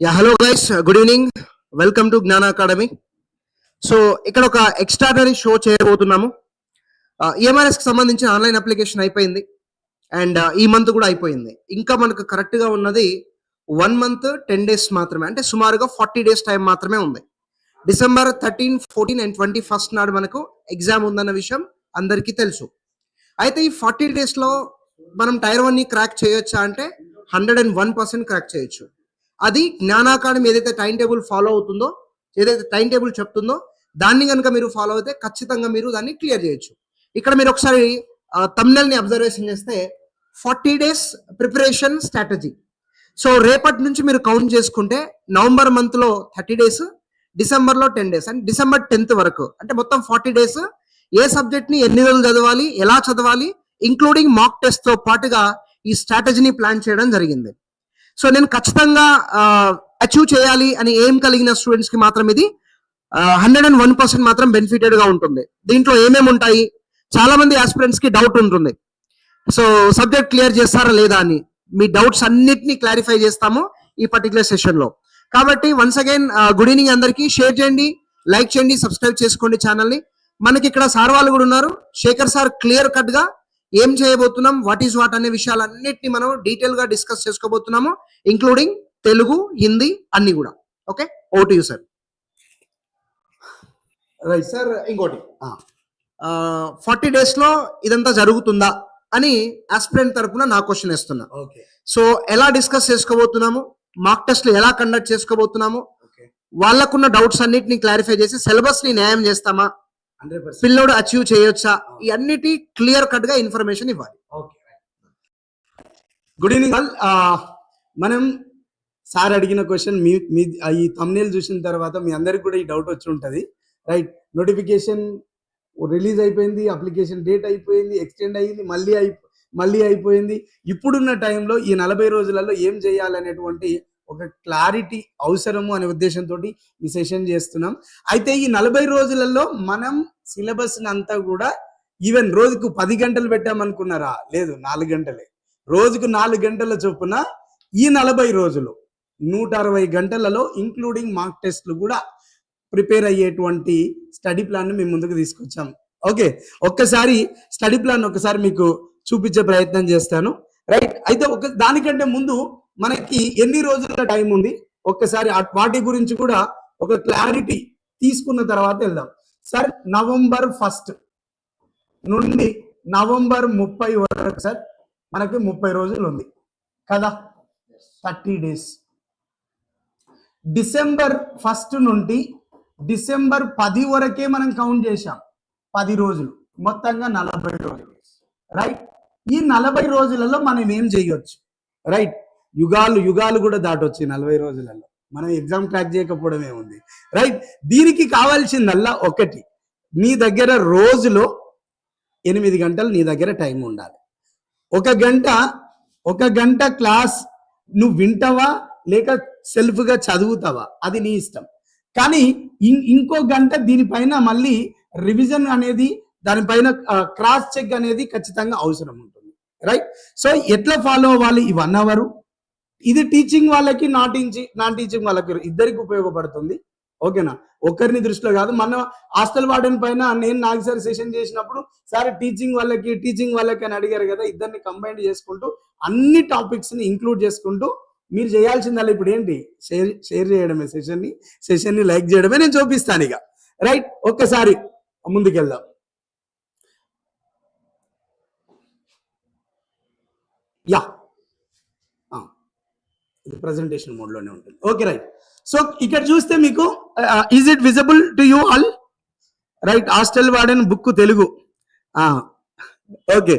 Yeah hello guys good evening welcome to Gnana academy so ఇక్కడ ఒక extraordinary show చేయబోతున్నాము. Uh, ఈఎంఆర్ఎస్కి సంబంధించిన ఆన్లైన్ అప్లికేషన్ అయిపోయింది. అండ్ uh, ఈ మంత్ కూడా అయిపోయింది. ఇంకా మనకు కరెక్ట్గా ఉన్నది వన్ మంత్ టెన్ డేస్ మాత్రమే. అంటే సుమారుగా ఫార్టీ డేస్ టైం మాత్రమే ఉంది. December thirteen fourteen and twenty first నాడు మనకు ఎగ్జామ్ ఉందన్న విషయం అందరికీ తెలుసు. అయితే ఈ ఫార్టీ డేస్లో మనం టైర్ వన్ని క్రాక్ చేయొచ్చా అంటే hundred and one percent crack చేయొచ్చు. అది జ్ఞానాకాడం ఏదైతే టైం టేబుల్ ఫాలో అవుతుందో ఏదైతే టైం టేబుల్ చెప్తుందో దాన్ని కనుక మీరు ఫాలో అయితే ఖచ్చితంగా మీరు దాన్ని క్లియర్ చేయొచ్చు. ఇక్కడ మీరు ఒకసారి తమిళ ని అబ్జర్వేషన్ చేస్తే forty days preparation strategy so రేపటి నుంచి మీరు కౌంట్ చేసుకుంటే నవంబర్ మంత్లో థర్టీ డేస్ డిసెంబర్లో ten days and December tenth వరకు. అంటే మొత్తం ఫార్టీ డేస్ ఏ సబ్జెక్ట్ని ఎన్ని రోజులు చదవాలి ఎలా చదవాలి ఇంక్లూడింగ్ మాక్ టెస్ట్తో పాటుగా ఈ స్ట్రాటజీని ప్లాన్ చేయడం జరిగింది. సో నేను ఖచ్చితంగా అచీవ్ చేయాలి అని ఏం కలిగిన స్టూడెంట్స్కి మాత్రం ఇది హండ్రెడ్ అండ్ వన్ పర్సెంట్ మాత్రం బెనిఫిటెడ్గా ఉంటుంది. దీంట్లో ఏమేమి ఉంటాయి? చాలా మంది ఆస్పిరెంట్స్కి డౌట్ ఉంటుంది. సో సబ్జెక్ట్ క్లియర్ చేస్తారా లేదా అని మీ డౌట్స్ అన్నిటిని క్లారిఫై చేస్తాము ఈ పర్టికులర్ సెషన్లో. కాబట్టి వన్స్ అగైన్ గుడ్ ఈవినింగ్ అందరికీ. షేర్ చేయండి లైక్ చేయండి సబ్స్క్రైబ్ చేసుకోండి ఛానల్ని. మనకి ఇక్కడ సార్ వాళ్ళు కూడా ఉన్నారు. శేఖర్ సార్ క్లియర్ కట్గా ఏం చేయబోతున్నాం? వాట్ ఈస్ వాట్ అనే విషయాలన్నిటిని మనం డీటెయిల్గా డిస్కస్ చేసుకోబోతున్నాము ఇంక్లూడింగ్ తెలుగు హిందీ అన్ని కూడా. Okay over to you sir right sir ఇంకోటి. ఫార్టీ డేస్లో ఇదంతా జరుగుతుందా అని ఆస్పిరెంట్ తరపున నా క్వశ్చన్ వేస్తున్నా. ఓకే సో ఎలా డిస్కస్ చేసుకోబోతున్నాము? మాక్ టెస్ట్లు ఎలా కండక్ట్ చేసుకోబోతున్నాము? వాళ్ళకున్న డౌట్స్ అన్నిటిని క్లారిఫై చేసి సిలబస్ని న్యాయం చేస్తామా? పిల్లోడు అచీవ్ చేయొచ్చా? ఈ అన్నిటి క్లియర్ కట్గా ఇన్ఫర్మేషన్ ఇవ్వాలి. Okay good evening all. మనం సార్ అడిగిన క్వశ్చన్ మీ మీ ఈ thumbnail చూసిన తర్వాత మీ అందరికి కూడా ఈ డౌట్ వచ్చి ఉంటుంది. రైట్ నోటిఫికేషన్ రిలీజ్ అయిపోయింది అప్లికేషన్ డేట్ అయిపోయింది ఎక్స్టెండ్ అయ్యింది మళ్ళీ అయి మళ్ళీ అయిపోయింది. ఇప్పుడున్న టైంలో ఈ నలభై రోజులలో ఏం చేయాలనేటువంటి ఒక క్లారిటీ అవసరము అనే ఉద్దేశంతో ఈ సెషన్ చేస్తున్నాం. అయితే ఈ నలభై రోజులలో మనం సిలబస్ అంతా కూడా ఈవెన్ రోజుకు పది గంటలు పెట్టామనుకున్నారా? లేదు నాలుగు గంటలే. రోజుకు నాలుగు గంటల చొప్పున ఈ నలభై రోజులు నూట అరవై గంటలలో ఇంక్లూడింగ్ మార్క్ టెస్ట్లు కూడా ప్రిపేర్ అయ్యేటువంటి స్టడీ ప్లాన్ మేము ముందుకు తీసుకొచ్చాం. ఓకే ఒక్కసారి స్టడీ ప్లాన్ ఒకసారి మీకు చూపించే ప్రయత్నం చేస్తాను. రైట్ అయితే ఒక దానికంటే ముందు మనకి ఎన్ని రోజుల టైం ఉంది? ఒక్కసారి వాటి గురించి కూడా ఒక క్లారిటీ తీసుకున్న తర్వాత వెళ్దాం. సార్ నవంబర్ ఫస్ట్ నుండి నవంబర్ ముప్పై వరకు సార్ మనకి ముప్పై రోజులు ఉంది. కదా? Thirty days. డిసెంబర్ ఫస్ట్ నుండి డిసెంబర్ పది వరకే మనం కౌంట్ చేశాం. పది రోజులు. మొత్తంగా నలభై రోజులు. రైట్? ఈ నలభై రోజులలో మనం ఏం చేయొచ్చు? రైట్? యుగాలు యుగాలు కూడా దాటొచ్చు నలభై రోజులలో. మనం ఎగ్జామ్ క్రాక్ చేయకపోవడమే ఉంది. రైట్? దీనికి కావాల్సిందల్లా ఒకటి. నీ దగ్గర రోజులో ఎనిమిది గంటలు నీ దగ్గర టైం ఉండాలి. ఒక గంట ఒక గంట క్లాస్ నువ్వు వింటావా? లేక సెల్ఫ్గా చదువుతావా? అది నీ ఇష్టం. కానీ ఇంకో గంట దీనిపైన మళ్ళీ రివిజన్ అనేది దానిపైన క్రాస్ చెక్ అనేది ఖచ్చితంగా అవసరం ఉంటుంది. రైట్? సో ఎట్లా ఫాలో అవ్వాలి? ఈ వన్ అవరు. ఇది టీచింగ్ వాళ్ళకి నా టీచింగ్ నాన్ టీచింగ్ వాళ్ళకి ఇద్దరికి ఉపయోగపడుతుంది. ఓకేనా? ఒక్కరిని దృష్టిలో కాదు. మన హాస్టల్ వార్డెన్ పైన నేను నాకు సార్ సెషన్ చేసినప్పుడు సార్ టీచింగ్ వాళ్ళకి టీచింగ్ వాళ్ళకి అని అడిగారు కదా ఇద్దరిని కంబైన్ చేసుకుంటూ అన్ని టాపిక్స్ని ఇంక్లూడ్ చేసుకుంటూ మీరు చేయాల్సిందల్లా ఇప్పుడు ఏంటి? షేర్ షేర్ చేయడమే సెషన్ని సెషన్ని లైక్ చేయడమే నేను చూపిస్తాను ఇక. రైట్ ఒక్కసారి ముందుకెళ్దాం. యా ఇది ప్రజెంటేషన్ మోడ్లోనే ఉంటుంది. ఓకే రైట్ సో ఇక్కడ చూస్తే మీకు is it visible to you all right hostel warden book Telugu. Okay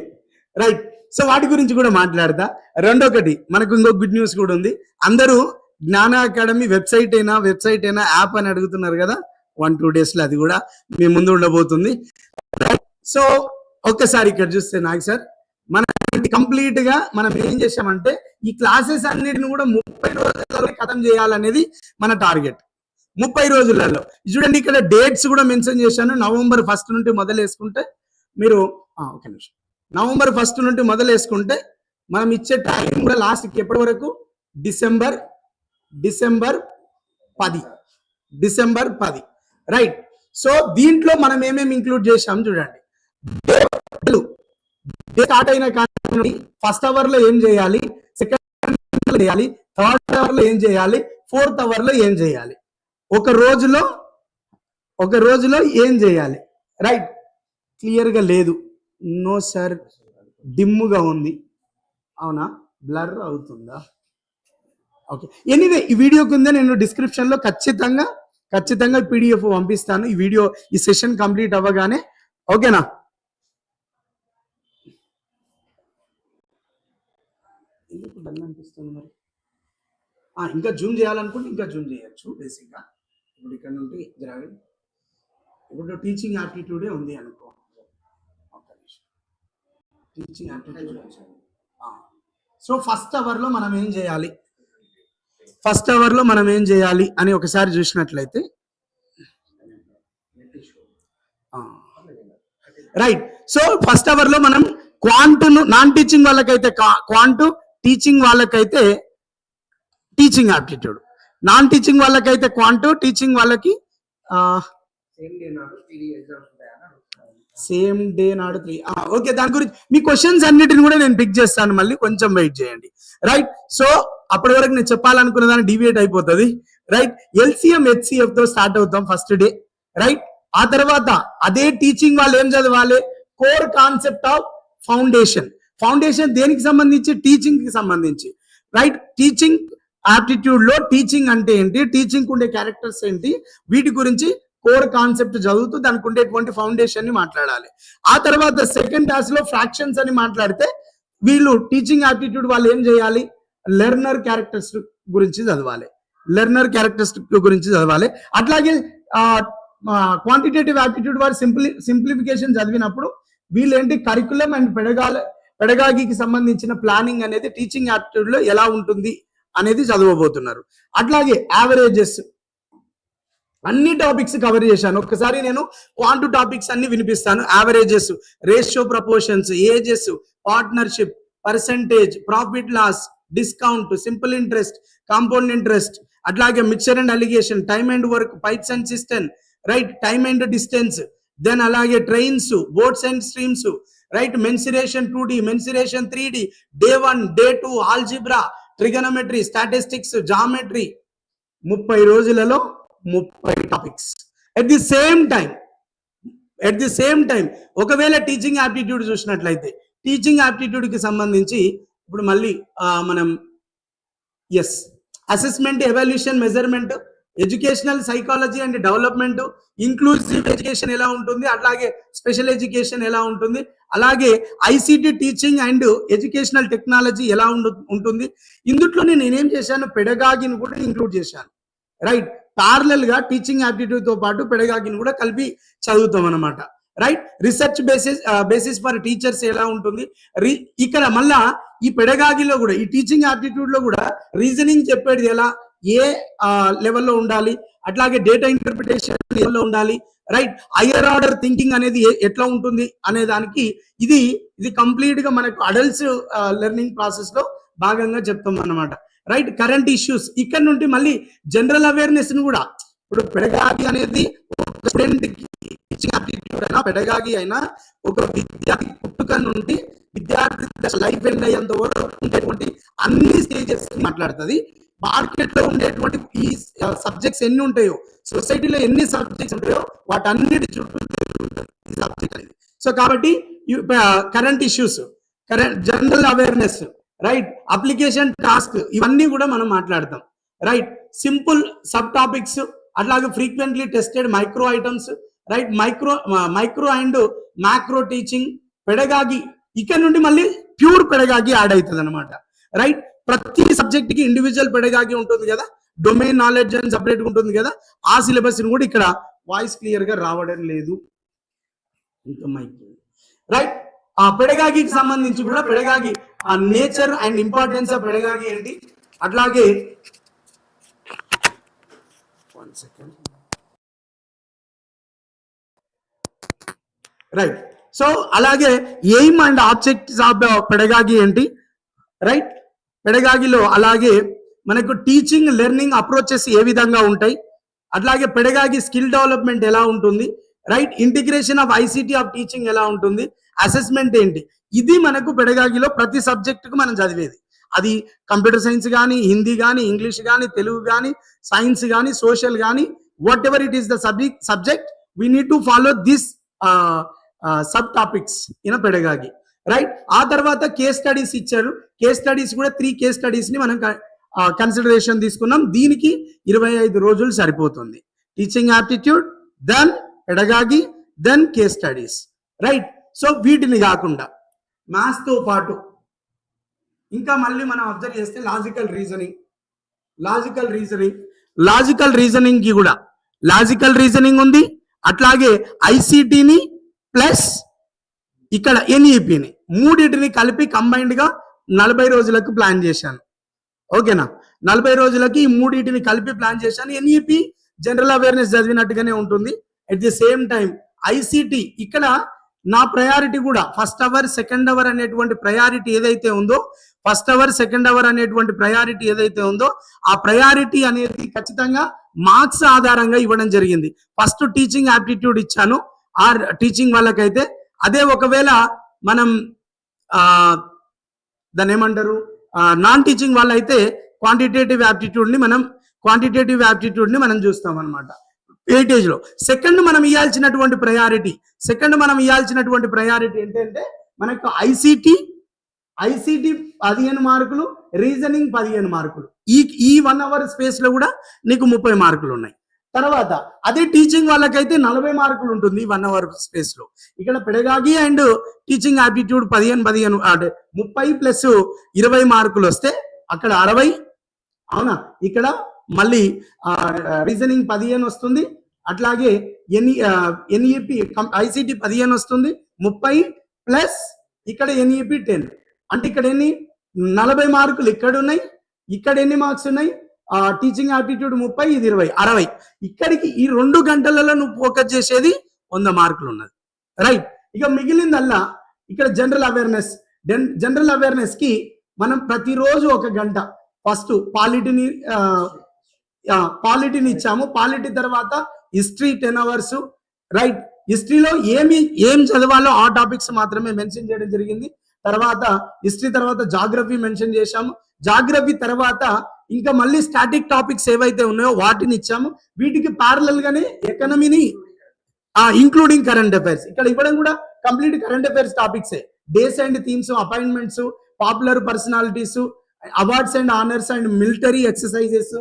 right so వాటి గురించి కూడా మాట్లాడతా. రెండొకటి మనకు ఇంకో గుడ్ న్యూస్ కూడా ఉంది. అందరూ జ్ఞాన అకాడమీ వెబ్సైట్ అయినా వెబ్సైట్ అయినా యాప్ అని అడుగుతున్నారు కదా? వన్ టూ డేస్లో అది కూడా మీ ముందు ఉండబోతుంది. సో ఒక్కసారి ఇక్కడ చూస్తే నాకు సార్ కంప్లీట్గా మనం ఏం చేసామంటే ఈ క్లాసెస్ అన్నిటిని కూడా ముప్పై రోజులలో ఖతం చేయాలనేది మన టార్గెట్. ముప్పై రోజులలో. చూడండి ఇక్కడ డేట్స్ కూడా మెన్షన్ చేశాను. నవంబర్ ఫస్ట్ నుండి మొదలు వేసుకుంటే మీరు ఒక నిమిషం. నవంబర్ ఫస్ట్ నుండి మొదలు వేసుకుంటే మనం ఇచ్చే టైం కూడా లాస్ట్కి ఎప్పటి వరకు? డిసెంబర్ డిసెంబర్ పది. డిసెంబర్ పది. రైట్. సో దీంట్లో మనం ఏమేమి ఇంక్లూడ్ చేసాం చూడండి. స్టార్ట్ అయిన ఫస్ట్ అవర్లో ఏం చేయాలి? సెకండ్ చేయాలి? థర్డ్ అవర్లో ఏం చేయాలి? ఫోర్త్ అవర్లో ఏం చేయాలి? ఒక రోజులో ఒక రోజులో ఏం చేయాలి? రైట్ క్లియర్గా లేదు. నో సార్ డిమ్ముగా ఉంది. అవునా? బ్లర్ అవుతుందా? ఓకే ఎనీవే ఈ వీడియో కింద నేను డిస్క్రిప్షన్లో ఖచ్చితంగా ఖచ్చితంగా పీడిఎఫ్ పంపిస్తాను. ఈ వీడియో ఈ సెషన్ కంప్లీట్ అవ్వగానే. ఓకేనా డల్ అనిపిస్తుంది మరి. ఇంకా జూమ్ చేయాలనుకుంటే ఇంకా జూమ్ చేయొచ్చు బేసిక్గా. ఇప్పుడు ఇక్కడ నుండి జరగదు ఇప్పుడు టీచింగ్ యాప్టిట్యూడే ఉంది అనుకో. టీచింగ్ యాప్టిట్యూడ్ సో ఫస్ట్ అవర్లో మనం ఏం చేయాలి? ఫస్ట్ అవర్లో మనం ఏం చేయాలి అని ఒకసారి చూసినట్లయితే. రైట్ సో ఫస్ట్ అవర్లో మనం క్వాంటును నాన్ టీచింగ్ వాళ్ళకైతే క్వాంటు టీచింగ్ వాళ్ళకైతే టీచింగ్ ఆప్టిట్యూడ్ నాన్ టీచింగ్ వాళ్ళకైతే క్వాంటు టీచింగ్ వాళ్ళకి సేమ్ డే నాడు త్రీ ఓకే దాని గురించి మీ క్వశ్చన్స్ అన్నిటిని కూడా నేను పిక్ చేస్తాను మళ్ళీ కొంచెం వెయిట్ చేయండి. రైట్ సో అప్పటి వరకు నేను చెప్పాలనుకున్న దాన్ని డివియేట్ అయిపోతుంది. రైట్ ఎల్సిఎం హెచ్సిఎఫ్తో స్టార్ట్ అవుతాం ఫస్ట్ డే రైట్ ఆ తర్వాత అదే టీచింగ్ వాళ్ళు ఏం చదవాలి? Core concept of foundation foundation దేనికి సంబంధించి? టీచింగ్కి సంబంధించి. రైట్? టీచింగ్ ఆప్టిట్యూడ్లో టీచింగ్ అంటే ఏంటి? టీచింగ్ ఉండే క్యారెక్టర్స్ ఏంటి? వీటి గురించి కోర్ కాన్సెప్ట్ చదువుతూ దానికి ఉండేటువంటి ఫౌండేషన్ని మాట్లాడాలి. ఆ తర్వాత సెకండ్ క్లాస్లో ఫ్రాక్షన్స్ అని మాట్లాడితే వీళ్ళు టీచింగ్ ఆప్టిట్యూడ్ వాళ్ళు ఏం చేయాలి? లెర్నర్ క్యారెక్టర్స్ గురించి చదవాలి. లెర్నర్ క్యారెక్టర్స్ గురించి చదవాలి. అట్లాగే క్వాంటిటేటివ్ ఆప్టిట్యూడ్ వారు సింప్లి సింప్లిఫికేషన్ చదివినప్పుడు వీళ్ళు ఏంటి కరికులం అండ్ పెడగాల పెడగాగికి సంబంధించిన ప్లానింగ్ అనేది టీచింగ్ యాప్టిట్యూడ్లో ఎలా ఉంటుంది అనేది చదవబోతున్నారు. అట్లాగే యావరేజెస్ అన్ని టాపిక్స్ కవర్ చేశాను. ఒక్కసారి నేను క్వాంటు టాపిక్స్ అన్ని వినిపిస్తాను. Averages ratio proportions ages partnership percentage profit loss discount simple interest compound interest అట్లాగే mixture and alligation time and work pipes and cistern right time and distance then అలాగే trains boats and streams right mensuration two D mensuration three D day one day two algebra trigonometry statistics geometry ముప్పై రోజులలో ముప్పై topics at the same time at the same time ఒకవేళ teaching aptitude చూసినట్లయితే teaching యాప్టిట్యూడ్కి సంబంధించి ఇప్పుడు మళ్ళీ మనం yes assessment evaluation measurement educational psychology and development inclusive education ఎలా ఉంటుంది అట్లాగే స్పెషల్ ఎడ్యుకేషన్ ఎలా ఉంటుంది అలాగే ICT teaching and educational technology ఎలా ఉంటుంది. ఇందుట్లో నేను చేశాను పెడగాగిని కూడా ఇంక్లూడ్ చేశాను. రైట్ పార్లల్గా టీచింగ్ యాప్టిట్యూడ్తో పాటు పెడగాగిని కూడా కలిపి చదువుతాం అనమాట right research basis basis for teachers ఎలా ఉంటుంది? ఇక్కడ మళ్ళా ఈ పెడగాగిలో కూడా ఈ టీచింగ్ యాప్టిట్యూడ్లో కూడా రీజనింగ్ చెప్పేది ఎలా? ఏ లెవెల్లో ఉండాలి? అట్లాగే డేటా ఇంటర్ప్రిటేషన్ లెవెల్లో ఉండాలి. రైట్ హయ్యర్ ఆర్డర్ థింకింగ్ అనేది ఎట్లా ఉంటుంది అనే దానికి ఇది ఇది కంప్లీట్గా మనకు అడల్ట్స్ లెర్నింగ్ ప్రాసెస్లో భాగంగా చెప్తాం అన్నమాట. రైట్ కరెంట్ ఇష్యూస్ ఇక్కడ నుండి మళ్ళీ జనరల్ అవేర్నెస్ని కూడా ఇప్పుడు పెడగాగి అనేది స్టూడెంట్కి అయినా పెడగాగి అయినా ఒక విద్యార్థి పుట్టుక నుండి విద్యార్థి లైఫ్ ఎండ్ అయ్యేంత వరకు ఉండేటువంటి అన్ని స్టేజెస్ మాట్లాడుతుంది. మార్కెట్లో ఉండేటువంటి ఈ సబ్జెక్ట్స్ ఎన్ని ఉంటాయో సొసైటీలో ఎన్ని సబ్జెక్ట్స్ ఉంటాయో వాటన్నిటి చుట్టూ ఈ సబ్జెక్ట్ అనేది. సో కాబట్టి current issues current general awareness right application task ఇవన్నీ కూడా మనం మాట్లాడతాం రైట్ సింపుల్ సబ్ టాపిక్స్ అట్లాగే frequently tested micro items right micro micro and macro teaching pedagogy ఇక్కడ నుండి మళ్ళీ ప్యూర్ పెడగాగి యాడ్ అవుతుంది అనమాట రైట్ ప్రతి సబ్జెక్ట్కి ఇండివిజువల్ పెడగాకి ఉంటుంది కదా? డొమైన్ నాలెడ్జ్ అని సపరేట్ ఉంటుంది కదా? ఆ సిలబస్ని కూడా ఇక్కడ వాయిస్ క్లియర్గా రావడం లేదు. ఇంకా మైక్ రైట్ ఆ పెడగాగికి సంబంధించి కూడా పెడగాగి ఆ nature and importance of pedagogy ఏంటి? అట్లాగే వన్ సెకండ్ రైట్ సో అలాగే aim and objects of pedagogy ఏంటి? రైట్ పెడగాగిలో అలాగే మనకు టీచింగ్ లెర్నింగ్ అప్రోచెస్ ఏ విధంగా ఉంటాయి? అట్లాగే పెడగాగి స్కిల్ డెవలప్మెంట్ ఎలా ఉంటుంది? Right integration of ICT of teaching ఎలా ఉంటుంది? అసెస్మెంట్ ఏంటి? ఇది మనకు పెడగాగిలో ప్రతి సబ్జెక్టుకు మనం చదివేది. అది కంప్యూటర్ సైన్స్ కానీ హిందీ కానీ ఇంగ్లీష్ కానీ తెలుగు కానీ సైన్స్ కానీ సోషల్ కానీ whatever it is the subject subject we need to follow this sub topics in pedagogy right ఆ తర్వాత కేస్ స్టడీస్ ఇచ్చారు. కేస్ స్టడీస్ కూడా త్రీ కేస్ స్టడీస్ని మనం కన్సిడరేషన్ తీసుకున్నాం. దీనికి ఇరవై ఐదు రోజులు సరిపోతుంది. Teaching aptitude then pedagogy then case studies right so వీటిని కాకుండా మ్యాథ్స్తో పాటు ఇంకా మళ్ళీ మనం అబ్జర్వ్ చేస్తే logical reasoning logical reasoning logical రీజనింగ్కి కూడా లాజికల్ రీజనింగ్ ఉంది. అట్లాగే ఐసిటిని ప్లస్ ఇక్కడ ఎన్ఈపిని మూడింటిని కలిపి కంబైన్డ్గా నలభై రోజులకు ప్లాన్ చేశాను. ఓకేనా? నలభై రోజులకి ఈ మూడింటిని కలిపి ప్లాన్ చేశాను. ఎన్ఈపి జనరల్ అవేర్నెస్ చదివినట్టుగానే ఉంటుంది. At the same time ICT ఇక్కడ నా ప్రయారిటీ కూడా ఫస్ట్ అవర్ సెకండ్ అవర్ అనేటువంటి ప్రయారిటీ ఏదైతే ఉందో ఫస్ట్ అవర్ సెకండ్ అవర్ అనేటువంటి ప్రయారిటీ ఏదైతే ఉందో ఆ ప్రయారిటీ అనేది ఖచ్చితంగా మార్క్స్ ఆధారంగా ఇవ్వడం జరిగింది. ఫస్ట్ టీచింగ్ యాప్టిట్యూడ్ ఇచ్చాను. ఆ టీచింగ్ వాళ్ళకైతే అదే ఒకవేళ మనం ఆ దాన్ని ఏమంటారు నాన్ టీచింగ్ వాళ్ళైతే క్వాంటిటేటివ్ యాప్టిట్యూడ్ని మనం క్వాంటిటేటివ్ యాప్టిట్యూడ్ని మనం చూస్తాం అనమాట వెయిటేజ్లో. సెకండ్ మనం ఇవ్వాల్సినటువంటి ప్రయారిటీ సెకండ్ మనం ఇవ్వాల్సినటువంటి ప్రయారిటీ ఏంటంటే మనకు ఐసిటి ఐసిటి పదిహేను మార్కులు రీజనింగ్ పదిహేను మార్కులు. ఈ ఈ వన్ అవర్ స్పేస్లో కూడా నీకు ముప్పై మార్కులు ఉన్నాయి తర్వాత అదే టీచింగ్ వాళ్ళకైతే నలభై మార్కులు ఉంటుంది వన్ అవర్ స్పేస్లో. ఇక్కడ పెడగాగి అండ్ టీచింగ్ ఆప్టిట్యూడ్ పదిహేను పదిహేను అంటే ముప్పై ప్లస్ ఇరవై మార్కులు వస్తే అక్కడ అరవై. అవునా? ఇక్కడ మళ్ళీ రీజనింగ్ పదిహేను వస్తుంది. అట్లాగే ఎన్ఈ ఎన్ఈపి ఐసిటి పదిహేను వస్తుంది. ముప్పై ప్లస్ ఇక్కడ ఎన్ఈపి టెన్ అంటే ఇక్కడ ఎన్ని? నలభై మార్కులు ఇక్కడ ఉన్నాయి ఇక్కడ ఎన్ని మార్క్స్ ఉన్నాయి? టీచింగ్ ఆప్టిట్యూడ్ ముప్పై ఇది ఇరవై అరవై. ఇక్కడికి ఈ రెండు గంటలలో నువ్వు ఫోకస్ చేసేది వంద మార్కులు ఉన్నది. రైట్ ఇక మిగిలిందల్లా ఇక్కడ జనరల్ అవేర్నెస్ జనరల్ అవేర్నెస్కి మనం ప్రతిరోజు ఒక గంట. ఫస్ట్ పాలిటీని పాలిటీని ఇచ్చాము. పాలిటీ తర్వాత హిస్టరీ టెన్ అవర్స్ రైట్ హిస్టరీలో ఏమి ఏం చదవాలో ఆ టాపిక్స్ మాత్రమే మెన్షన్ చేయడం జరిగింది. తర్వాత హిస్టరీ తర్వాత జాగ్రఫీ మెన్షన్ చేశాము. జాగ్రఫీ తర్వాత ఇంకా మళ్ళీ స్టాటిక్ టాపిక్స్ ఏవైతే ఉన్నాయో వాటిని ఇచ్చాము. వీటికి ప్యారలల్ గానే ఎకనమీని ఇంక్లూడింగ్ కరెంట్ అఫైర్స్ ఇక్కడ ఇవ్వడం కూడా complete current affairs టాపిక్సే days and themes appointments popular personalities awards and honours and military exercises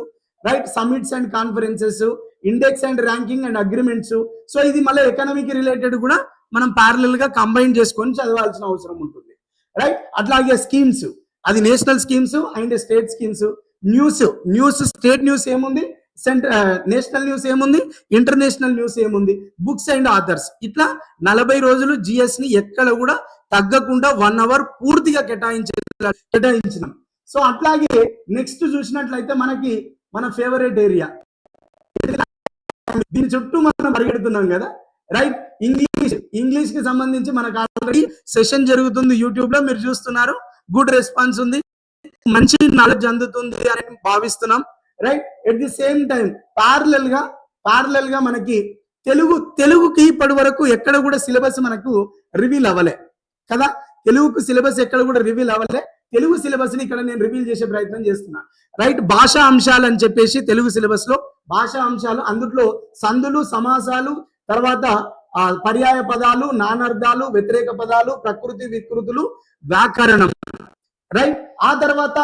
right summits and conferences index and ranking and agreements so ఇది మళ్ళీ ఎకనామిక్ రిలేటెడ్ కూడా మనం ప్యారలల్గా combine చేసుకొని చదవాల్సిన అవసరం ఉంటుంది. రైట్ అట్లాగే స్కీమ్స్ అది national schemes and state schemes news news state news ఏముంది? సెంటర్ నేషనల్ న్యూస్ ఏముంది? ఇంటర్నేషనల్ న్యూస్ ఏముంది? Books and authors. ఇట్లా నలభై రోజులు జిఎస్ని ఎక్కడ కూడా తగ్గకుండా వన్ అవర్ పూర్తిగా కేటాయించే కేటాయించినాం. సో అట్లాగే నెక్స్ట్ చూసినట్లయితే మనకి మన ఫేవరెట్ ఏరియా. దీని చుట్టూ మనం పరిగెడుతున్నాం కదా? రైట్? ఇంగ్లీష్. ఇంగ్లీష్కి సంబంధించి మనకు ఆల్రెడీ సెషన్ జరుగుతుంది యూట్యూబ్లో మీరు చూస్తున్నారు. గుడ్ రెస్పాన్స్ ఉంది. మంచి నాలెడ్జ్ అందుతుంది అని భావిస్తున్నాం right at the same time పార్లల్గా పార్లల్గా మనకి తెలుగు తెలుగుకి ఇప్పటి వరకు ఎక్కడ కూడా సిలబస్ మనకు రివీల్ అవ్వలే కదా? తెలుగుకు సిలబస్ ఎక్కడ కూడా రివీల్ అవ్వలే. తెలుగు సిలబస్ని ఇక్కడ నేను రివీల్ చేసే ప్రయత్నం చేస్తున్నా రైట్ భాషా అంశాలు అని చెప్పేసి తెలుగు సిలబస్లో భాషా అంశాలు అందులో సందులు సమాసాలు తర్వాత ఆ, పర్యాయ పదాలు నానర్థాలు వ్యతిరేక పదాలు ప్రకృతి వికృతులు వ్యాకరణం. రైట్? ఆ తర్వాత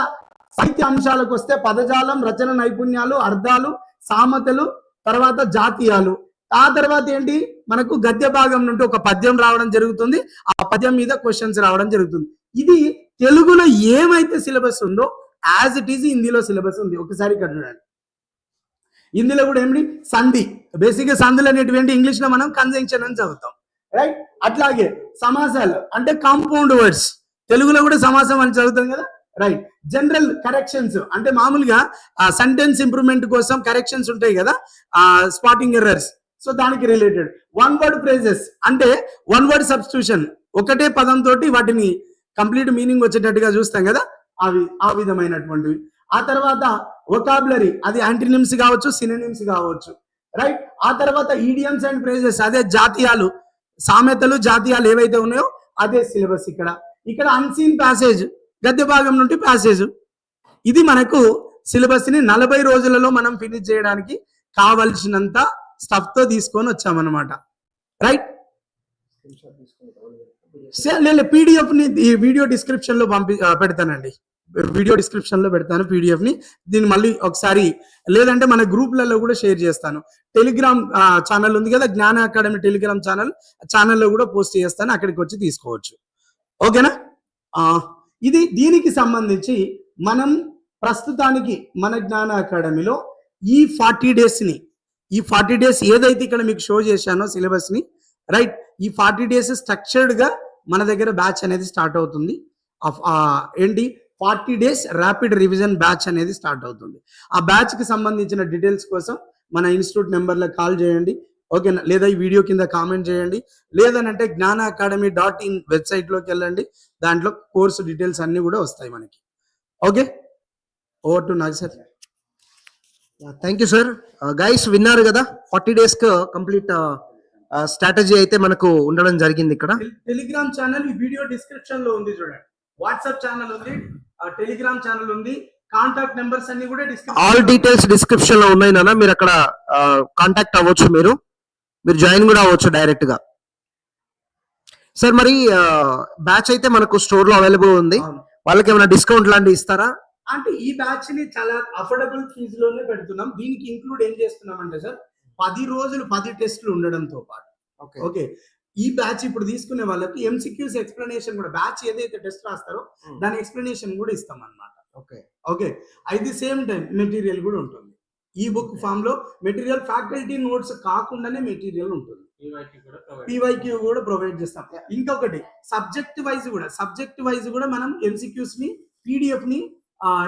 సాహిత్య అంశాలకు వస్తే పదజాలం రచన నైపుణ్యాలు అర్థాలు సామెతలు తర్వాత జాతీయాలు. ఆ తర్వాత ఏంటి? మనకు గద్య భాగం నుండి ఒక పద్యం రావడం జరుగుతుంది. ఆ పద్యం మీద క్వశ్చన్స్ రావడం జరుగుతుంది. ఇది తెలుగులో ఏమైతే సిలబస్ ఉందో యాజ్ ఇట్ ఈజ్ హిందీలో సిలబస్ ఉంది. ఒకసారి ఇక్కడ చూడండి. హిందీలో కూడా ఏమిటి? సంధి. బేసిక్గా సంధులు అనేటువంటి ఇంగ్లీష్లో మనం కన్జంక్షన్ అని చదువుతాం. రైట్ అట్లాగే సమాసాలు. అంటే కాంపౌండ్ వర్డ్స్ తెలుగులో కూడా సమాసం అని చదువుతాం కదా? రైట్ జనరల్ కరెక్షన్స్ అంటే మామూలుగా ఆ సెంటెన్స్ ఇంప్రూవ్మెంట్ కోసం కరెక్షన్స్ ఉంటాయి కదా? ఆ స్పాటింగ్ ఎర్రర్స్ సో దానికి రిలేటెడ్ వన్ వర్డ్ ఫ్రేజెస్ అంటే వన్ వర్డ్ సబ్స్టిట్యూషన్ ఒకటే పదం తోటి వాటిని కంప్లీట్ మీనింగ్ వచ్చేటట్టుగా చూస్తాం కదా? అవి ఆ విధమైనటువంటివి. ఆ తర్వాత ఒకాబులరీ అది యాంటీనిమ్స్ కావచ్చు సినినిమ్స్ కావచ్చు. రైట్ ఆ తర్వాత ఈడియమ్స్ అండ్ ప్రైజెస్ అదే జాతీయాలు. సామెతలు జాతీయాలు ఏవైతే ఉన్నాయో అదే సిలబస్ ఇక్కడ. ఇక్కడ అన్సీన్ ప్యాసేజ్ గద్య భాగం నుండి ప్యాసేజ్ ఇది మనకు సిలబస్ని నలభై రోజులలో మనం ఫినిష్ చేయడానికి కావలసినంత స్టఫ్తో తీసుకొని వచ్చామన్నమాట. రైట్ లేదు పీడిఎఫ్ని ఈ వీడియో డిస్క్రిప్షన్లో పంపి పెడతానండి. వీడియో డిస్క్రిప్షన్లో పెడతాను పీడిఎఫ్ని. దీన్ని మళ్ళీ ఒకసారి లేదంటే మన గ్రూప్లలో కూడా షేర్ చేస్తాను. టెలిగ్రామ్ ఛానల్ ఉంది కదా జ్ఞాన అకాడమీ టెలిగ్రామ్ ఛానల్ ఛానల్లో కూడా పోస్ట్ చేస్తాను. అక్కడికి వచ్చి తీసుకోవచ్చు. ఓకేనా? ఇది దీనికి సంబంధించి మనం ప్రస్తుతానికి మన జ్ఞాన అకాడమీలో ఈ ఫార్టీ డేస్ని ఈ ఫార్టీ డేస్ ఏదైతే ఇక్కడ మీకు షో చేశానో సిలబస్ని రైట్ ఈ ఫార్టీ డేస్ స్ట్రక్చర్డ్గా మన దగ్గర బ్యాచ్ అనేది స్టార్ట్ అవుతుంది. ఆఫ్- ఏంటి? Forty days rapid revision batch అనేది స్టార్ట్ అవుతుంది. ఆ బ్యాచ్కి సంబంధించిన డీటెయిల్స్ కోసం మన ఇన్స్టిట్యూట్ నెంబర్లో కాల్ చేయండి. ఓకేనా లేదా ఈ వీడియో కింద కామెంట్ చేయండి. లేదనంటే జ్ఞాన అకాడమీ డాట్ ఇన్ వెబ్సైట్లోకి వెళ్ళండి. దాంట్లో కోర్సు డీటెయిల్స్ అన్ని కూడా వస్తాయి మనకి. Okay? Over to Nag sir. Thank you sir guys Uh, విన్నారు కదా? ఫార్టీ డేస్ కంప్లీట్ స్ట్రాటజీ అయితే మనకు ఉండడం జరిగింది ఇక్కడ. టెలిగ్రామ్ ఛానల్ ఈ వీడియో డిస్క్రిప్షన్లో ఉంది చూడండి. వాట్సాప్ ఛానల్ ఉంది టెలిగ్రామ్ ఛానల్ ఉంది. కాంటాక్ట్ నెంబర్స్ అన్ని కూడా ఆల్ డీటెయిల్స్ డిస్క్రిప్షన్లో ఉన్నాయి నాన్న. మీరు అక్కడ కాంటాక్ట్ అవ్వచ్చు మీరు. మీరు జాయిన్ కూడా అవ్వచ్చు డైరెక్ట్గా. సార్ మరి బ్యాచ్ అయితే మనకు స్టోర్లో అవైలబుల్ ఉంది. వాళ్ళకి ఏమైనా డిస్కౌంట్ లాంటివి ఇస్తారా? అంటే ఈ బ్యాచ్ని చాలా అఫోర్డబుల్ ఫీజు లోనే పెడుతున్నాం. దీనికి ఇంక్లూడ్ ఏం చేస్తున్నాం అంటే సార్ పది రోజులు పది టెస్టులు ఉండడంతో పాటు. ఓకే. ఈ బ్యాచ్ ఇప్పుడు తీసుకునే వాళ్ళకి ఎంసీక్యూస్ ఎక్స్ప్లెనేషన్ కూడా బ్యాచ్ ఏదైతే టెస్ట్ రాస్తారో. దాని ఎక్స్ప్లెనేషన్ కూడా ఇస్తాం అన్నమాట okay. Okay. The same time material కూడా ఉంటుంది. ఈ బుక్ ఫామ్లో మెటీరియల్ ఫ్యాకల్టీ నోట్స్ కాకుండానే మెటీరియల్ ఉంటుంది. పీవైక్యూ కూడా ప్రొవైడ్ చేస్తాం. ఇంకొకటి సబ్జెక్ట్ వైజ్ కూడా సబ్జెక్ట్ వైజ్ కూడా మనం ఎంసీక్యూస్ని పీడిఎఫ్ని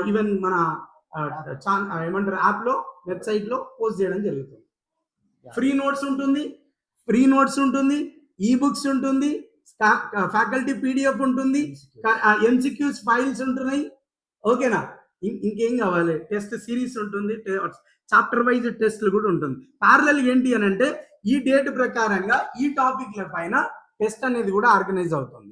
ఈవెన్ మన ఏమంటారు యాప్లో వెబ్సైట్లో పోస్ట్ చేయడం జరుగుతుంది. ఫ్రీ నోట్స్ ఉంటుంది. ఫ్రీ నోట్స్ ఉంటుంది. ఈ బుక్స్ ఉంటుంది. ఫ్యాకల్టీ పీడిఎఫ్ ఉంటుంది ఎంసీక్యూస్ ఫైల్స్ ఉంటున్నాయి. ఓకేనా ఇంకేం కావాలి? టెస్ట్ సిరీస్ ఉంటుంది. చాప్టర్ వైజ్ టెస్ట్లు కూడా ఉంటుంది. ప్యారలల్ ఏంటి అని అంటే ఈ డేట్ ప్రకారంగా ఈ టాపిక్ల పైన టెస్ట్ అనేది కూడా ఆర్గనైజ్ అవుతుంది.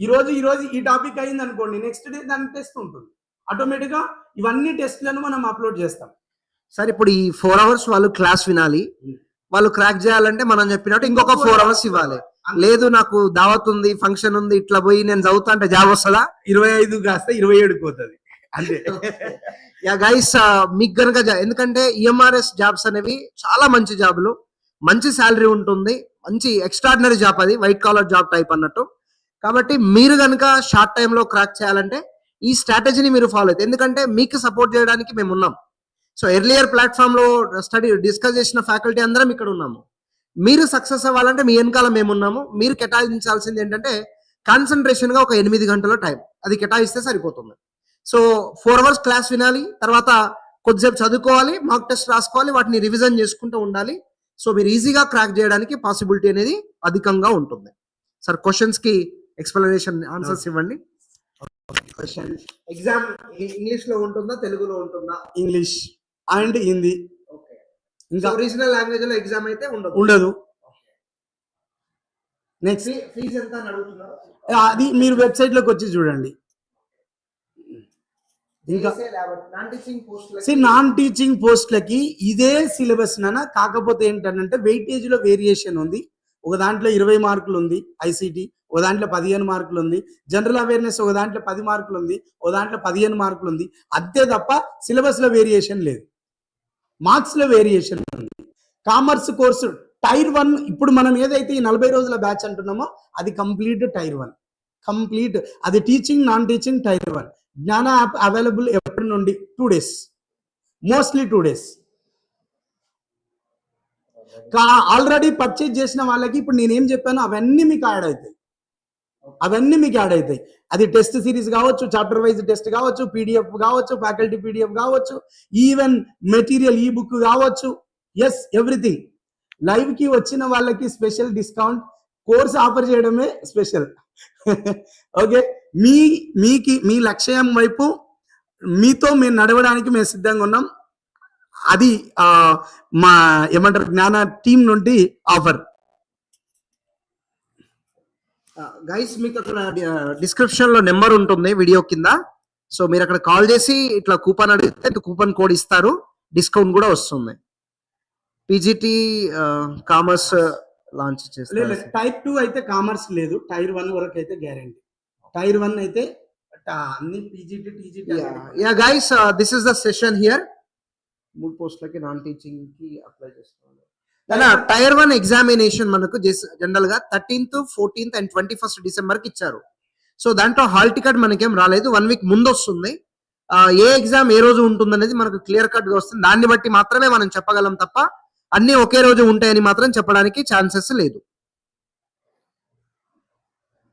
ఈ రోజు ఈ రోజు ఈ టాపిక్ అయింది అనుకోండి నెక్స్ట్ డే దాని టెస్ట్ ఉంటుంది. ఆటోమేటిక్గా ఇవన్నీ టెస్ట్లను మనం అప్లోడ్ చేస్తాం. సార్ ఇప్పుడు ఈ ఫోర్ అవర్స్ వాళ్ళు క్లాస్ వినాలి. వాళ్ళు క్రాక్ చేయాలంటే మనం చెప్పినట్టు ఇంకొక ఫోర్ అవర్స్ ఇవ్వాలి. లేదు నాకు దావత్ ఉంది ఫంక్షన్ ఉంది ఇట్లా పోయి నేను చదువుతా అంటే జాబ్ వస్తుందా? ఇరవై ఐదు కాస్త ఇరవై ఏడుకి పోతుంది. అంతే. యా గైస్ uh, మీకు గనక ఎందుకంటే ఈఎంఆర్ఎస్ జాబ్స్ అనేవి చాలా మంచి జాబులు. మంచి శాలరీ ఉంటుంది. మంచి ఎక్స్ట్రాడినరీ జాబ్ అది వైట్ కాలర్ జాబ్ టైప్ అన్నట్టు. కాబట్టి మీరు కనుక షార్ట్ టైంలో క్రాక్ చేయాలంటే ఈ స్ట్రాటజీని మీరు ఫాలో అయితే ఎందుకంటే మీకు సపోర్ట్ చేయడానికి మేము ఉన్నాం. సో ఎర్లియర్ ప్లాట్ఫామ్లో స్టడీ డిస్కస్ చేసిన ఫ్యాకల్టీ అందరం ఇక్కడ ఉన్నాము. మీరు సక్సెస్ అవ్వాలంటే మీ వెనకాల మేము ఉన్నాము. మీరు కేటాయించాల్సింది ఏంటంటే కాన్సన్ట్రేషన్గా ఒక ఎనిమిది గంటల టైం అది కేటాయిస్తే సరిపోతుంది. సో ఫోర్ అవర్స్ క్లాస్ వినాలి తర్వాత కొద్దిసేపు చదువుకోవాలి మాక్ టెస్ట్ రాసుకోవాలి వాటిని రివిజన్ చేసుకుంటూ ఉండాలి. సో మీరు ఈజీగా క్రాక్ చేయడానికి పాసిబిలిటీ అనేది అధికంగా ఉంటుంది. సార్ క్వశ్చన్స్కి ఎక్స్ప్లెనేషన్ ఆన్సర్స్ ఇవ్వండి. ఎగ్జామ్ ఇంగ్లీష్లో ఉంటుందా తెలుగులో ఉంటుందా? ఇంగ్లీష్ అండ్ హిందీ ఇంకా ఒరిజినల్ లాంగ్వేజ్లో ఎగ్జామ్ అయితే ఉండదు. ఉండదు. నెక్స్ట్ ఫీజు ఎంత అని అడుగుతున్నారు? అది మీరు వెబ్సైట్లోకి వచ్చి చూడండి. ఇంకా నాన్ టీచింగ్ నాన్ పోస్ట్లకి ఇదే సిలబస్ నాన్న. కాకపోతే ఏంటంటే వెయిటేజ్లో వేరియేషన్ ఉంది. ఒక దాంట్లో ఇరవై మార్కులు ఉంది ఐసీటీ ఒక దాంట్లో పదిహేను మార్కులు ఉంది. జనరల్ అవేర్నెస్ ఒక దాంట్లో పది మార్కులు ఉంది ఒక దాంట్లో పదిహేను మార్కులు ఉంది. అంతే తప్ప సిలబస్లో వేరియేషన్ లేదు. మార్క్స్లో వేరియేషన్ ఉంది. కామర్స్ కోర్సు టైర్ వన్ ఇప్పుడు మనం ఏదైతే ఈ నలభై రోజుల బ్యాచ్ అంటున్నామో అది కంప్లీట్ టైర్ వన్ కంప్లీట్ అది teaching non teaching tier one Gnana app available ఎప్పటి నుండి? Two days mostly two days already purchase చేసిన వాళ్ళకి ఇప్పుడు నేనేం చెప్పాను అవన్నీ మీకు యాడ్ అవుతాయి. అవన్నీ మీకు యాడ్ అవుతాయి. అది టెస్ట్ సిరీస్ కావచ్చు చాప్టర్ వైజ్ టెస్ట్ కావచ్చు పీడిఎఫ్ కావచ్చు ఫ్యాకల్టీ పీడిఎఫ్ కావచ్చు ఈవెన్ మెటీరియల్ ఈ బుక్ కావచ్చు. ఎస్ ఎవ్రీథింగ్ లైవ్కి వచ్చిన వాళ్ళకి స్పెషల్ డిస్కౌంట్ కోర్స్ ఆఫర్ చేయడమే స్పెషల్ ఓకే మీ మీకి మీ లక్ష్యం వైపు మీతో మేము నడవడానికి మేము సిద్ధంగా ఉన్నాం. అది మా ఏమంటారు జ్ఞాన టీం నుండి ఆఫర్. గైస్ మీకు అక్కడ డిస్క్రిప్షన్లో నెంబర్ ఉంటుంది వీడియో కింద. సో మీరు అక్కడ కాల్ చేసి ఇట్లా కూపన్ అడిగితే కూపన్ కోడ్ ఇస్తారు. డిస్కౌంట్ కూడా వస్తుంది. పీజీటీ కామర్స్ లాంచ్ చేస్తారు. టైర్ టూ అయితే కామర్స్ లేదు. టైర్ వన్ వరకు అయితే గ్యారంటీ. టైర్ వన్ అయితే అన్ని PGT TGT yeah guys this is the session here మూడు పోస్టులకి నాన్ టీచింగ్కి అప్లై చేసుకోవాలి టైర్ వన్ ఎగ్జామినేషన్ మనకు జనరల్గా thirteenth fourteenth and twenty first డిసెంబర్కి ఇచ్చారు. సో దాంట్లో హాల్ టికెట్ మనకేం రాలేదు. వన్ వీక్ ముందు వస్తుంది ఏ ఎగ్జామ్ ఏ రోజు ఉంటుంది అనేది మనకు క్లియర్ కట్గా వస్తుంది. దాన్ని బట్టి మాత్రమే మనం చెప్పగలం తప్ప అన్ని ఒకే రోజు ఉంటాయని మాత్రం చెప్పడానికి ఛాన్సెస్ లేదు.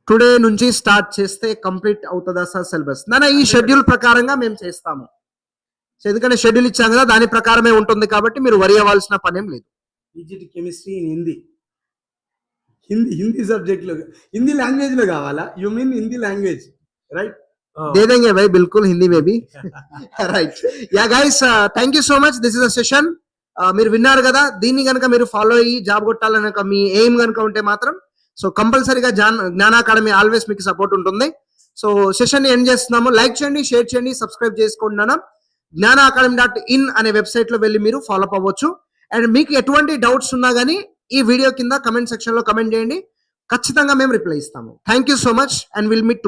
టుడే నుంచి స్టార్ట్ చేస్తే కంప్లీట్ అవుతుందా సార్ సిలబస్ నాన్న ఈ షెడ్యూల్ ప్రకారంగా మేము చేస్తాము సో ఎందుకంటే షెడ్యూల్ ఇచ్చాం కదా దాని ప్రకారమే ఉంటుంది కాబట్టి మీరు వరి అవ్వాల్సిన పనేం లేదు PGT chemistry in Hindi Hindi Hindi subject లో హిందీ లాంగ్వేజ్ లో కావాలా you mean Hindi language right दे देंगे भाई बिल्कुल हिंदी में भी right yeah guys thank you so much this is a session మీరు విన్నారు కదా దీన్ని కనుక మీరు ఫాలో అయ్యి జాబ్ కొట్టాలని కనుక మీ ఎయిమ్ కనుక ఉంటే మాత్రం సో కంపల్సరీగా జ్ఞాన జ్ఞాన అకాడమీ ఆల్వేస్ మీకు సపోర్ట్ ఉంటుంది. సో సెషన్ ఎండ్ చేస్తున్నాము. లైక్ చేయండి షేర్ చేయండి సబ్స్క్రైబ్ చేసుకోండి జ్ఞాన అకాడమీ డాట్ ఇన్ అనే వెబ్సైట్లో వెళ్ళి మీరు ఫాలో అవ్వచ్చు. అండ్ మీకు ఎటువంటి డౌట్స్ ఉన్నా కానీ ఈ వీడియో కింద కమెంట్ సెక్షన్లో కమెంట్ చేయండి. ఖచ్చితంగా మేము రిప్లై ఇస్తాము. Thank you so much and will meet tomorrow